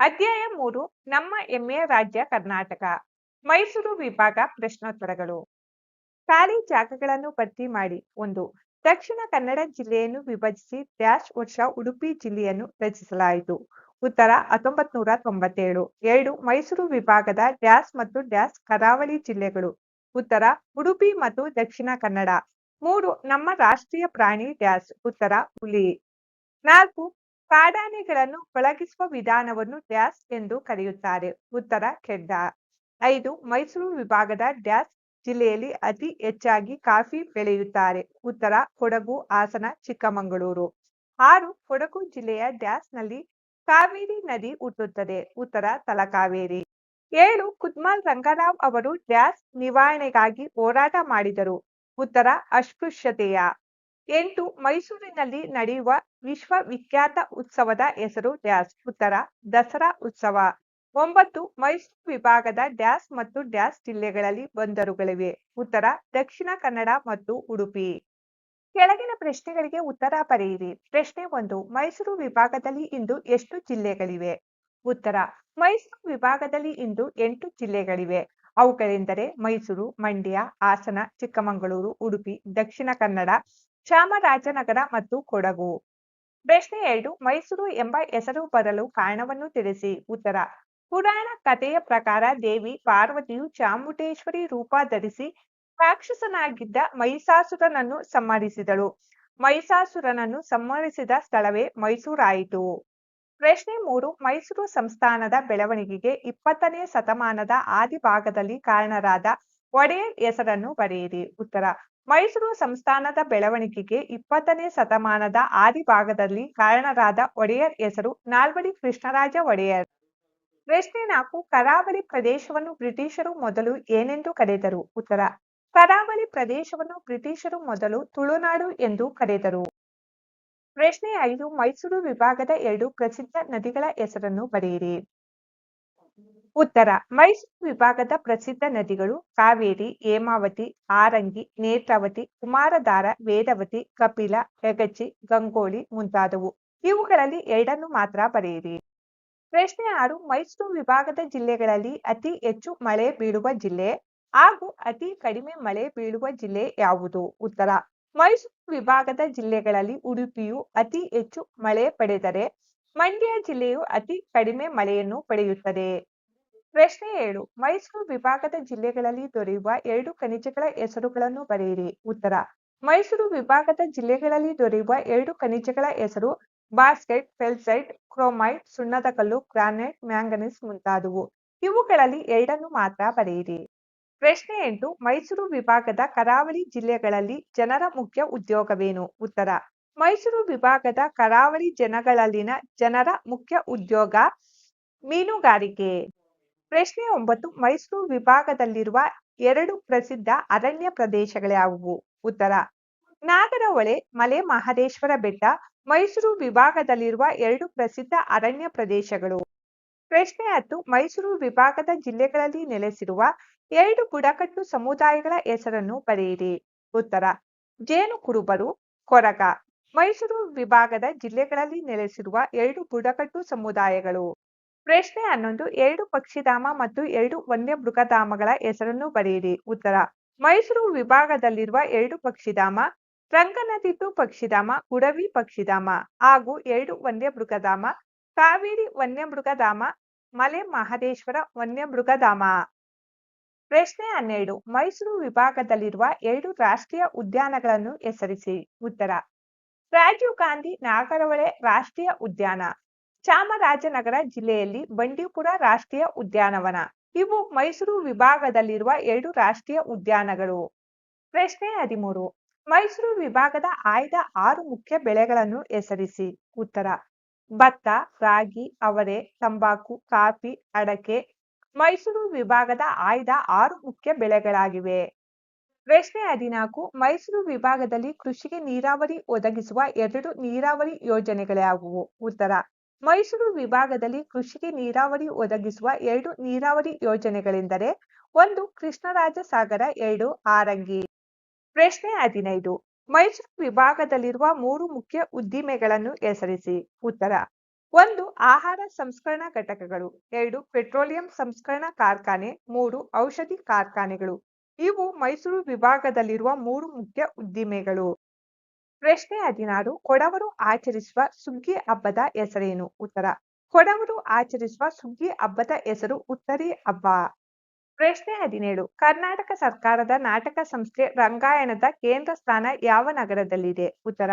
ಅಧ್ಯಾಯ ಮೂರು, ನಮ್ಮ ಹೆಮ್ಮೆಯ ರಾಜ್ಯ ಕರ್ನಾಟಕ, ಮೈಸೂರು ವಿಭಾಗ ಪ್ರಶ್ನೋತ್ತರಗಳು. ಖಾಲಿ ಜಾಗಗಳನ್ನು ಭರ್ತಿ ಮಾಡಿ ಒಂದು, ದಕ್ಷಿಣ ಕನ್ನಡ ಜಿಲ್ಲೆಯನ್ನು ವಿಭಜಿಸಿ ಡ್ಯಾಶ್ ವರ್ಷ ಉಡುಪಿ ಜಿಲ್ಲೆಯನ್ನು ರಚಿಸಲಾಯಿತು. ಉತ್ತರ ಹತ್ತೊಂಬತ್ ನೂರ ತೊಂಬತ್ತೇಳು, ಎರಡು, ಮೈಸೂರು ವಿಭಾಗದ ಡ್ಯಾಶ್ ಮತ್ತು ಡ್ಯಾಶ್ ಕರಾವಳಿ ಜಿಲ್ಲೆಗಳು, ಉತ್ತರ ಉಡುಪಿ ಮತ್ತು ದಕ್ಷಿಣ ಕನ್ನಡ, ಮೂರು, ನಮ್ಮ ರಾಷ್ಟ್ರೀಯ ಪ್ರಾಣಿ ಡ್ಯಾಶ್, ಉತ್ತರ ಹುಲಿ, ನಾಲ್ಕು ಕಾಡಾನೆಗಳನ್ನು ಪಳಗಿಸುವ ವಿಧಾನವನ್ನು ಡ್ಯಾಶ್ ಎಂದು ಕರೆಯುತ್ತಾರೆ. ಉತ್ತರ ಕೆಡ್ಡ ಐದು, ಮೈಸೂರು ವಿಭಾಗದ ಡ್ಯಾಶ್ ಜಿಲ್ಲೆಯಲ್ಲಿ ಅತಿ ಹೆಚ್ಚಾಗಿ ಕಾಫಿ ಬೆಳೆಯುತ್ತಾರೆ. ಉತ್ತರ, ಕೊಡಗು ಹಾಸನ, ಚಿಕ್ಕಮಗಳೂರು. ಆರು, ಕೊಡಗು ಜಿಲ್ಲೆಯ ಡ್ಯಾಶ್ನಲ್ಲಿ ಕಾವೇರಿ ನದಿ ಹುಟ್ಟುತ್ತದೆ. ಉತ್ತರ, ತಲಕಾವೇರಿ. ಏಳು, ಕುದ್ಮಲ್ ರಂಗರಾವ್ ಅವರು ಡ್ಯಾಶ್ ನಿವಾರಣೆಗಾಗಿ ಹೋರಾಟ ಮಾಡಿದರು. ಉತ್ತರ, ಅಸ್ಪೃಶ್ಯತೆಯ. ಎಂಟು, ಮೈಸೂರಿನಲ್ಲಿ ನಡೆಯುವ ವಿಶ್ವವಿಖ್ಯಾತ ಉತ್ಸವದ ಹೆಸರು ಡ್ಯಾಶ್ ಉತ್ತರ ದಸರಾ ಉತ್ಸವ. ಒಂಬತ್ತು, ಮೈಸೂರು ವಿಭಾಗದ ಡ್ಯಾಶ್ ಮತ್ತು ಡ್ಯಾಶ್ ಜಿಲ್ಲೆಗಳಲ್ಲಿ ಬಂದರುಗಳಿವೆ ಉತ್ತರ, ದಕ್ಷಿಣ ಕನ್ನಡ ಮತ್ತು ಉಡುಪಿ. ಕೆಳಗಿನ ಪ್ರಶ್ನೆಗಳಿಗೆ ಉತ್ತರ ಬರೆಯಿರಿ. ಪ್ರಶ್ನೆ ಒಂದು, ಮೈಸೂರು ವಿಭಾಗದಲ್ಲಿ ಇಂದು ಎಷ್ಟು ಜಿಲ್ಲೆಗಳಿವೆ? ಉತ್ತರ, ಮೈಸೂರು ವಿಭಾಗದಲ್ಲಿ ಇಂದು ಎಂಟು ಜಿಲ್ಲೆಗಳಿವೆ. ಅವುಗಳೆಂದರೆ ಮೈಸೂರು, ಮಂಡ್ಯ, ಹಾಸನ, ಚಿಕ್ಕಮಗಳೂರು, ಉಡುಪಿ, ದಕ್ಷಿಣ ಕನ್ನಡ ಚಾಮರಾಜನಗರ ಮತ್ತು ಕೊಡಗು. ಪ್ರಶ್ನೆ ಎರಡು, ಮೈಸೂರು ಎಂಬ ಹೆಸರು ಬರಲು ಕಾರಣವನ್ನು ತಿಳಿಸಿ. ಉತ್ತರ, ಪುರಾಣ ಕಥೆಯ ಪ್ರಕಾರ ದೇವಿ ಪಾರ್ವತಿಯು ಚಾಮುಂಡೇಶ್ವರಿ ರೂಪ ಧರಿಸಿ ರಾಕ್ಷಸನಾಗಿದ್ದ ಮಹಿಷಾಸುರನನ್ನು ಸಂಹರಿಸಿದಳು. ಮಹಿಷಾಸುರನನ್ನು ಸಂಹರಿಸಿದ ಸ್ಥಳವೇ ಮೈಸೂರಾಯಿತು. ಪ್ರಶ್ನೆ ಮೂರು, ಮೈಸೂರು ಸಂಸ್ಥಾನದ ಬೆಳವಣಿಗೆಗೆ ಇಪ್ಪತ್ತನೇ ಶತಮಾನದ ಆದಿಭಾಗದಲ್ಲಿ ಕಾರಣರಾದ ಒಡೆಯರ್ ಹೆಸರನ್ನು ಬರೆಯಿರಿ. ಉತ್ತರ ಮೈಸೂರು ಸಂಸ್ಥಾನದ ಬೆಳವಣಿಗೆಗೆ ಇಪ್ಪತ್ತನೇ ಶತಮಾನದ ಆದಿಭಾಗದಲ್ಲಿ ಕಾರಣರಾದ ಒಡೆಯರ್ ಹೆಸರು ನಾಲ್ವಡಿ ಕೃಷ್ಣರಾಜ ಒಡೆಯರ್. ಪ್ರಶ್ನೆ ನಾಲ್ಕು, ಕರಾವಳಿ ಪ್ರದೇಶವನ್ನು ಬ್ರಿಟಿಷರು ಮೊದಲು ಏನೆಂದು ಕರೆದರು? ಉತ್ತರ, ಕರಾವಳಿ ಪ್ರದೇಶವನ್ನು ಬ್ರಿಟಿಷರು ಮೊದಲು ತುಳುನಾಡು ಎಂದು ಕರೆದರು. ಪ್ರಶ್ನೆ ಐದು, ಮೈಸೂರು ವಿಭಾಗದ ಎರಡು ಪ್ರಸಿದ್ಧ ನದಿಗಳ ಹೆಸರನ್ನು ಬರೆಯಿರಿ. ಉತ್ತರ, ಮೈಸೂರು ವಿಭಾಗದ ಪ್ರಸಿದ್ಧ ನದಿಗಳು ಕಾವೇರಿ, ಹೇಮಾವತಿ ಆರಂಗಿ ನೇತ್ರಾವತಿ, ಕುಮಾರಧಾರ, ವೇದವತಿ, ಕಪಿಲ, ಹೆಗಚಿ, ಗಂಗೋಳಿ ಮುಂತಾದವು. ಇವುಗಳಲ್ಲಿ ಎರಡನ್ನು ಮಾತ್ರ ಬರೆಯಿರಿ. ಪ್ರಶ್ನೆ ಆರು, ಮೈಸೂರು ವಿಭಾಗದ ಜಿಲ್ಲೆಗಳಲ್ಲಿ ಅತಿ ಹೆಚ್ಚು ಮಳೆ ಬೀಳುವ ಜಿಲ್ಲೆ ಹಾಗೂ ಅತಿ ಕಡಿಮೆ ಮಳೆ ಬೀಳುವ ಜಿಲ್ಲೆ ಯಾವುದು? ಉತ್ತರ, ಮೈಸೂರು ವಿಭಾಗದ ಜಿಲ್ಲೆಗಳಲ್ಲಿ ಉಡುಪಿಯು ಅತಿ ಹೆಚ್ಚು ಮಳೆ ಪಡೆದರೆ ಮಂಡ್ಯ ಜಿಲ್ಲೆಯು ಅತಿ ಕಡಿಮೆ ಮಳೆಯನ್ನು ಪಡೆಯುತ್ತದೆ. ಪ್ರಶ್ನೆ ಏಳು, ಮೈಸೂರು ವಿಭಾಗದ ಜಿಲ್ಲೆಗಳಲ್ಲಿ ದೊರೆಯುವ ಎರಡು ಖನಿಜಗಳ ಹೆಸರುಗಳನ್ನು ಬರೆಯಿರಿ. ಉತ್ತರ, ಮೈಸೂರು ವಿಭಾಗದ ಜಿಲ್ಲೆಗಳಲ್ಲಿ ದೊರೆಯುವ ಎರಡು ಖನಿಜಗಳ ಹೆಸರು ಬಾಸ್ಕೆಟ್, ಫೆಲ್ಸೈಟ್, ಕ್ರೋಮೈಟ್, ಸುಣ್ಣದ ಕಲ್ಲು, ಗ್ರಾನೈಟ್, ಮ್ಯಾಂಗನೀಸ್ ಮುಂತಾದವು. ಇವುಗಳಲ್ಲಿ ಎರಡನ್ನು ಮಾತ್ರ ಬರೆಯಿರಿ. ಪ್ರಶ್ನೆ ಎಂಟು, ಮೈಸೂರು ವಿಭಾಗದ ಕರಾವಳಿ ಜಿಲ್ಲೆಗಳಲ್ಲಿ ಜನರ ಮುಖ್ಯ ಉದ್ಯೋಗವೇನು? ಉತ್ತರ, ಮೈಸೂರು ವಿಭಾಗದ ಕರಾವಳಿ ಜನಗಳಲ್ಲಿನ ಜನರ ಮುಖ್ಯ ಉದ್ಯೋಗ ಮೀನುಗಾರಿಕೆ. ಪ್ರಶ್ನೆ ಒಂಬತ್ತು, ಮೈಸೂರು ವಿಭಾಗದಲ್ಲಿರುವ ಎರಡು ಪ್ರಸಿದ್ಧ ಅರಣ್ಯ ಪ್ರದೇಶಗಳ್ಯಾವುವು ಉತ್ತರ, ನಾಗರಹೊಳೆ, ಮಲೆ ಮಹದೇಶ್ವರ ಬೆಟ್ಟ, ಮೈಸೂರು ವಿಭಾಗದಲ್ಲಿರುವ ಎರಡು ಪ್ರಸಿದ್ಧ ಅರಣ್ಯ ಪ್ರದೇಶಗಳು. ಪ್ರಶ್ನೆ ಹತ್ತು, ಮೈಸೂರು ವಿಭಾಗದ ಜಿಲ್ಲೆಗಳಲ್ಲಿ ನೆಲೆಸಿರುವ ಎರಡು ಬುಡಕಟ್ಟು ಸಮುದಾಯಗಳ ಹೆಸರನ್ನು ಬರೆಯಿರಿ. ಉತ್ತರ ಜೇನು ಕುರುಬರು ಕೊರಗ, ಮೈಸೂರು ವಿಭಾಗದ ಜಿಲ್ಲೆಗಳಲ್ಲಿ ನೆಲೆಸಿರುವ ಎರಡು ಬುಡಕಟ್ಟು ಸಮುದಾಯಗಳು. ಪ್ರಶ್ನೆ ಹನ್ನೊಂದು ಎರಡು ಪಕ್ಷಿಧಾಮ ಮತ್ತು ಎರಡು ವನ್ಯ ಮೃಗಧಾಮಗಳ ಹೆಸರನ್ನು ಬರೆಯಿರಿ. ಉತ್ತರ, ಮೈಸೂರು ವಿಭಾಗದಲ್ಲಿರುವ ಎರಡು ಪಕ್ಷಿಧಾಮ ರಂಗನದಿಟ್ಟು ಪಕ್ಷಿಧಾಮ ಉಡವಿ ಪಕ್ಷಿಧಾಮ ಹಾಗೂ ಎರಡು ವನ್ಯ ಮೃಗಧಾಮ, ಕಾವೇರಿ ವನ್ಯ ಮೃಗಧಾಮ, ಮಲೆ ಮಹದೇಶ್ವರ ವನ್ಯ ಮೃಗಧಾಮ. ಪ್ರಶ್ನೆ ಹನ್ನೆರಡು, ಮೈಸೂರು ವಿಭಾಗದಲ್ಲಿರುವ ಎರಡು ರಾಷ್ಟ್ರೀಯ ಉದ್ಯಾನಗಳನ್ನು ಹೆಸರಿಸಿ. ಉತ್ತರ, ರಾಜೀವ್ ಗಾಂಧಿ ನಾಗರಹೊಳೆ ರಾಷ್ಟ್ರೀಯ ಉದ್ಯಾನ. ಚಾಮರಾಜನಗರ ಜಿಲ್ಲೆಯಲ್ಲಿ ಬಂಡೀಪುರ ರಾಷ್ಟ್ರೀಯ ಉದ್ಯಾನವನ. ಇವು ಮೈಸೂರು ವಿಭಾಗದಲ್ಲಿರುವ ಎರಡು ರಾಷ್ಟ್ರೀಯ ಉದ್ಯಾನಗಳು. ಪ್ರಶ್ನೆ ಹದಿಮೂರು. ಮೈಸೂರು ವಿಭಾಗದ ಆಯ್ದ ಆರು ಮುಖ್ಯ ಬೆಳೆಗಳನ್ನು ಹೆಸರಿಸಿ. ಉತ್ತರ. ಭತ್ತ, ರಾಗಿ, ಅವರೆ, ತಂಬಾಕು, ಕಾಫಿ, ಅಡಕೆ ಮೈಸೂರು ವಿಭಾಗದ ಆಯ್ದ ಆರು ಮುಖ್ಯ ಬೆಳೆಗಳಾಗಿವೆ. ಪ್ರಶ್ನೆ ಹದಿನಾಲ್ಕು. ಮೈಸೂರು ವಿಭಾಗದಲ್ಲಿ ಕೃಷಿಗೆ ನೀರಾವರಿ ಒದಗಿಸುವ ಎರಡು ನೀರಾವರಿ ಯೋಜನೆಗಳ್ಯಾವುವು ಉತ್ತರ. ಮೈಸೂರು ವಿಭಾಗದಲ್ಲಿ ಕೃಷಿಗೆ ನೀರಾವರಿ ಒದಗಿಸುವ ಎರಡು ನೀರಾವರಿ ಯೋಜನೆಗಳೆಂದರೆ ಒಂದು ಕೃಷ್ಣರಾಜ ಸಾಗರ ಎರಡು ಆರಂಗಿ. ಪ್ರಶ್ನೆ ಹದಿನೈದು. ಮೈಸೂರು ವಿಭಾಗದಲ್ಲಿರುವ ಮೂರು ಮುಖ್ಯ ಉದ್ದಿಮೆಗಳನ್ನು ಹೆಸರಿಸಿ. ಉತ್ತರ. ಒಂದು, ಆಹಾರ ಸಂಸ್ಕರಣಾ ಘಟಕಗಳು. ಎರಡು, ಪೆಟ್ರೋಲಿಯಂ ಸಂಸ್ಕರಣಾ ಕಾರ್ಖಾನೆ. ಮೂರು, ಔಷಧಿ ಕಾರ್ಖಾನೆಗಳು. ಇವು ಮೈಸೂರು ವಿಭಾಗದಲ್ಲಿರುವ ಮೂರು ಮುಖ್ಯ ಉದ್ದಿಮೆಗಳು. ಪ್ರಶ್ನೆ ಹದಿನಾರು, ಕೊಡವರು ಆಚರಿಸುವ ಸುಗ್ಗಿ ಹಬ್ಬದ ಹೆಸರೇನು? ಉತ್ತರ, ಕೊಡವರು ಆಚರಿಸುವ ಸುಗ್ಗಿ ಹಬ್ಬದ ಹೆಸರು ಉತ್ತರಿ ಹಬ್ಬ. ಪ್ರಶ್ನೆ ಹದಿನೇಳು, ಕರ್ನಾಟಕ ಸರ್ಕಾರದ ನಾಟಕ ಸಂಸ್ಥೆ ರಂಗಾಯಣದ ಕೇಂದ್ರ ಸ್ಥಾನ ಯಾವ ನಗರದಲ್ಲಿದೆ? ಉತ್ತರ,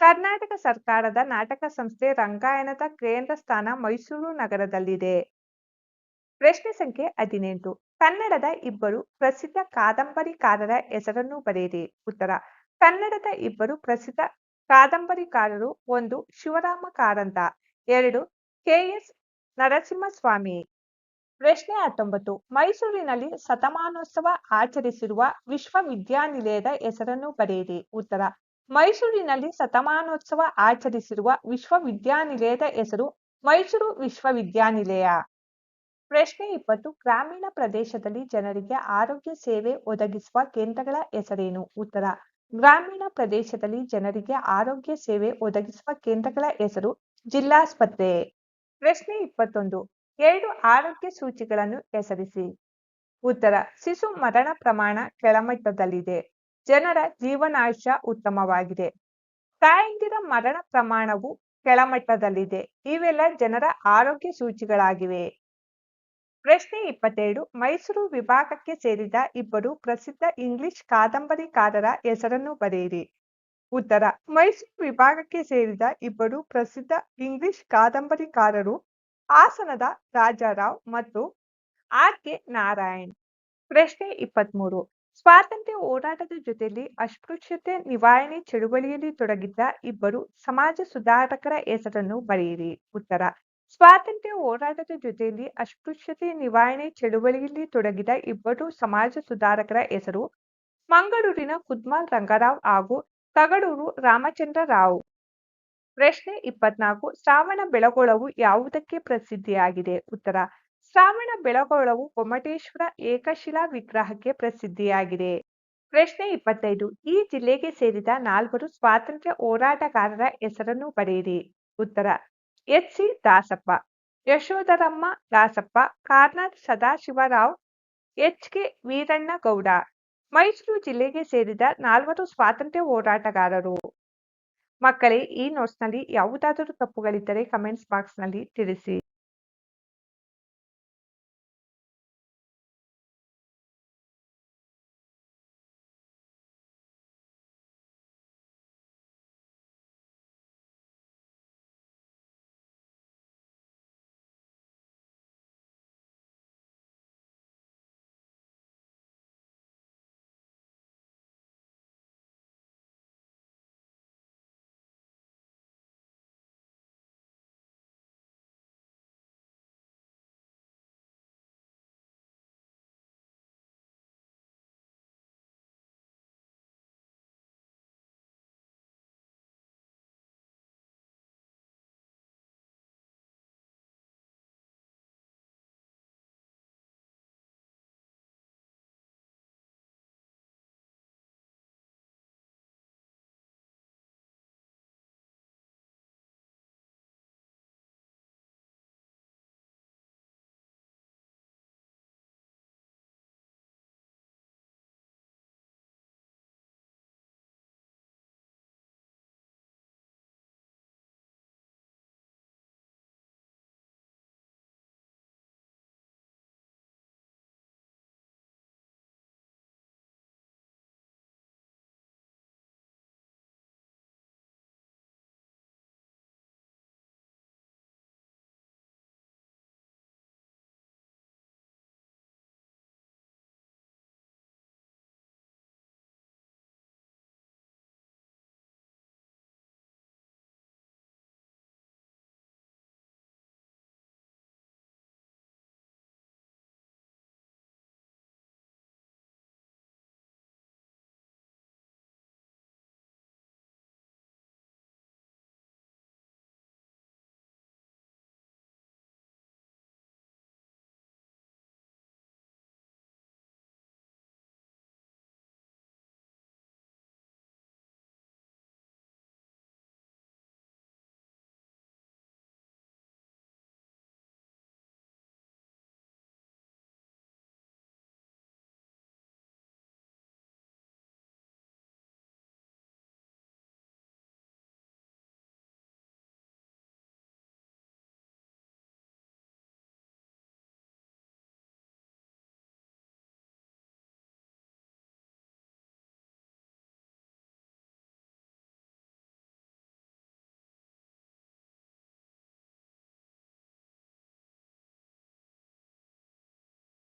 ಕರ್ನಾಟಕ ಸರ್ಕಾರದ ನಾಟಕ ಸಂಸ್ಥೆ ರಂಗಾಯಣದ ಕೇಂದ್ರ ಸ್ಥಾನ ಮೈಸೂರು ನಗರದಲ್ಲಿದೆ. ಪ್ರಶ್ನೆ ಸಂಖ್ಯೆ ಹದಿನೆಂಟು, ಕನ್ನಡದ ಇಬ್ಬರು ಪ್ರಸಿದ್ಧ ಕಾದಂಬರಿಕಾರರ ಹೆಸರನ್ನು ಬರೆಯಿರಿ. ಉತ್ತರ ಕನ್ನಡದ ಇಬ್ಬರು ಪ್ರಸಿದ್ಧ ಕಾದಂಬರಿಕಾರರು ಒಂದು ಶಿವರಾಮ ಕಾರಂತ, ಎರಡು ಕೆಎಸ್ ನರಸಿಂಹಸ್ವಾಮಿ. ಪ್ರಶ್ನೆ ಹತ್ತೊಂಬತ್ತು, ಮೈಸೂರಿನಲ್ಲಿ ಶತಮಾನೋತ್ಸವ ಆಚರಿಸಿರುವ ವಿಶ್ವವಿದ್ಯಾನಿಲಯದ ಹೆಸರನ್ನು ಬರೆಯಿರಿ. ಉತ್ತರ, ಮೈಸೂರಿನಲ್ಲಿ ಶತಮಾನೋತ್ಸವ ಆಚರಿಸಿರುವ ವಿಶ್ವವಿದ್ಯಾನಿಲಯದ ಹೆಸರು ಮೈಸೂರು ವಿಶ್ವವಿದ್ಯಾನಿಲಯ. ಪ್ರಶ್ನೆ ಇಪ್ಪತ್ತು, ಗ್ರಾಮೀಣ ಪ್ರದೇಶದಲ್ಲಿ ಜನರಿಗೆ ಆರೋಗ್ಯ ಸೇವೆ ಒದಗಿಸುವ ಕೇಂದ್ರಗಳ ಹೆಸರೇನು? ಉತ್ತರ ಗ್ರಾಮೀಣ ಪ್ರದೇಶದಲ್ಲಿ ಜನರಿಗೆ ಆರೋಗ್ಯ ಸೇವೆ ಒದಗಿಸುವ ಕೇಂದ್ರಗಳ ಹೆಸರು ಜಿಲ್ಲಾಸ್ಪತ್ರೆ. ಪ್ರಶ್ನೆ ಇಪ್ಪತ್ತೊಂದು, ಎರಡು ಆರೋಗ್ಯ ಸೂಚಿಗಳನ್ನು ಹೆಸರಿಸಿ. ಉತ್ತರ, ಶಿಶು ಮರಣ ಪ್ರಮಾಣ ಕೆಳಮಟ್ಟದಲ್ಲಿದೆ. ಜನರ ಜೀವನಾಶ ಉತ್ತಮವಾಗಿದೆ. ತಾಯಂದಿರ ಮರಣ ಪ್ರಮಾಣವು ಕೆಳಮಟ್ಟದಲ್ಲಿದೆ. ಇವೆಲ್ಲ ಜನರ ಆರೋಗ್ಯ ಸೂಚಿಗಳಾಗಿವೆ. ಪ್ರಶ್ನೆ ಇಪ್ಪತ್ತೆರಡು, ಮೈಸೂರು ವಿಭಾಗಕ್ಕೆ ಸೇರಿದ ಇಬ್ಬರು ಪ್ರಸಿದ್ಧ ಇಂಗ್ಲಿಷ್ ಕಾದಂಬರಿಕಾರರ ಹೆಸರನ್ನು ಬರೆಯಿರಿ. ಉತ್ತರ, ಮೈಸೂರು ವಿಭಾಗಕ್ಕೆ ಸೇರಿದ ಇಬ್ಬರು ಪ್ರಸಿದ್ಧ ಇಂಗ್ಲಿಷ್ ಕಾದಂಬರಿಕಾರರು ಹಾಸನದ ರಾಜಾರಾವ್ ಮತ್ತು ಆರ್ ಕೆ ನಾರಾಯಣ್. ಪ್ರಶ್ನೆ ಇಪ್ಪತ್ಮೂರು, ಸ್ವಾತಂತ್ರ್ಯ ಹೋರಾಟದ ಜೊತೆಯಲ್ಲಿ ಅಸ್ಪೃಶ್ಯತೆ ನಿವಾರಣೆ ಚಳುವಳಿಯಲ್ಲಿ ತೊಡಗಿದ್ದ ಇಬ್ಬರು ಸಮಾಜ ಸುಧಾರಕರ ಹೆಸರನ್ನು ಬರೆಯಿರಿ. ಉತ್ತರ ಸ್ವಾತಂತ್ರ್ಯ ಹೋರಾಟದ ಜೊತೆಯಲ್ಲಿ ಅಸ್ಪೃಶ್ಯತೆ ನಿವಾರಣೆ ಚಳುವಳಿಯಲ್ಲಿ ತೊಡಗಿದ ಇಬ್ಬರು ಸಮಾಜ ಸುಧಾರಕರ ಹೆಸರು ಮಂಗಳೂರಿನ ಕುದ್ಮಾಲ್ ರಂಗರಾವ್ ಹಾಗೂ ತಗಡೂರು ರಾಮಚಂದ್ರ ರಾವ್. ಪ್ರಶ್ನೆ ಇಪ್ಪತ್ನಾಲ್ಕು, ಶ್ರಾವಣ ಬೆಳಗೊಳವು ಯಾವುದಕ್ಕೆ ಪ್ರಸಿದ್ಧಿಯಾಗಿದೆ? ಉತ್ತರ, ಶ್ರಾವಣ ಬೆಳಗೊಳವು ಗೊಮ್ಮಟೇಶ್ವರ ಏಕಶಿಲಾ ವಿಗ್ರಹಕ್ಕೆ ಪ್ರಸಿದ್ಧಿಯಾಗಿದೆ. ಪ್ರಶ್ನೆ ಇಪ್ಪತ್ತೈದು, ಈ ಜಿಲ್ಲೆಗೆ ಸೇರಿದ ನಾಲ್ವರು ಸ್ವಾತಂತ್ರ್ಯ ಹೋರಾಟಗಾರರ ಹೆಸರನ್ನು ಬರೆಯಿರಿ. ಉತ್ತರ H C Dasappa, Yashodharamma Dasappa, Karnad Sadashivarao H K Veerannagowda, Mysuru ಜಿಲ್ಲೆಗೆ ಸೇರಿದ ನಾಲ್ವರು ಸ್ವಾತಂತ್ರ್ಯ ಹೋರಾಟಗಾರರು. ಮಕ್ಕಳೇ, ಈ ನೋಟ್ಸ್ನಲ್ಲಿ ಯಾವುದಾದರೂ ತಪ್ಪುಗಳಿದ್ದರೆ ಕಮೆಂಟ್ಸ್ ಬಾಕ್ಸ್ನಲ್ಲಿ ತಿಳಿಸಿ.